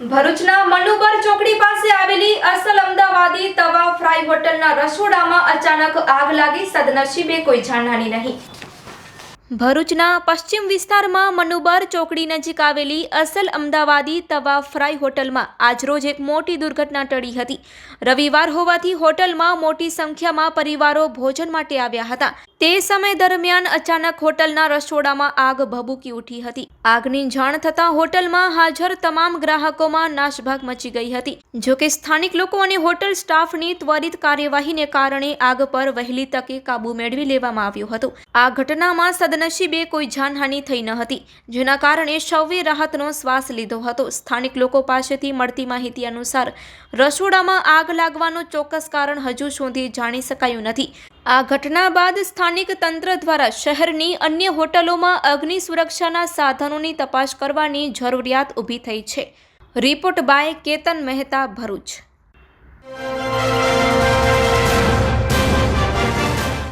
ભરૂચના મનુબર ચોકડી પાસે આવેલી અસલ અમદાવાદી તવા ફ્રાય હોટલના રસોડામાં અચાનક આગ લાગી. સદનસીબે કોઈ જાનહાની નહીં. ભરૂચના પશ્ચિમ વિસ્તારમાં મનુબર ચોકડી નજીક આવેલી અસલ અમદાવાદી તવા ફ્રાય હોટલમાં આજરોજ એક મોટી દુર્ઘટના ટળી હતી. રવિવાર હોવાથી હોટલમાં મોટી સંખ્યામાં પરિવારો ભોજન માટે આવ્યા હતા. તે સમય દરમિયાન અચાનક હોટલના રસોડામાં આગ ભભૂકી ઉઠી હતી. આગની જાણ થતાં હોટલમાં હાજર તમામ ગ્રાહકોમાં નાશભાગ મચી ગઈ હતી. જોકે સ્થાનિક લોકો અને હોટલ સ્ટાફની ત્વરિત કાર્યવાહીને કારણે આગ પર વહેલી તકે કાબૂ મેળવી લેવામાં આવ્યો હતો. આ ઘટનામાં સદનસીબે કોઈ જાનહાનિ થઈ ન હતી, જેના કારણે સૌએ રાહતનો શ્વાસ લીધો હતો. સ્થાનિક લોકો પાસેથી મળતી માહિતી અનુસાર, રસોડામાં આગ લાગવાનું ચોક્કસ કારણ હજુ સુધી જાણી શકાયું નથી. આ ઘટના બાદ સ્થાનિક તંત્ર દ્વારા શહેરની અન્ય હોટલોમાં અગ્નિ સુરક્ષાના સાધનોની તપાસ કરવાની જરૂરિયાત ઊભી થઈ છે. Report by Ketan Mehta Bharuch.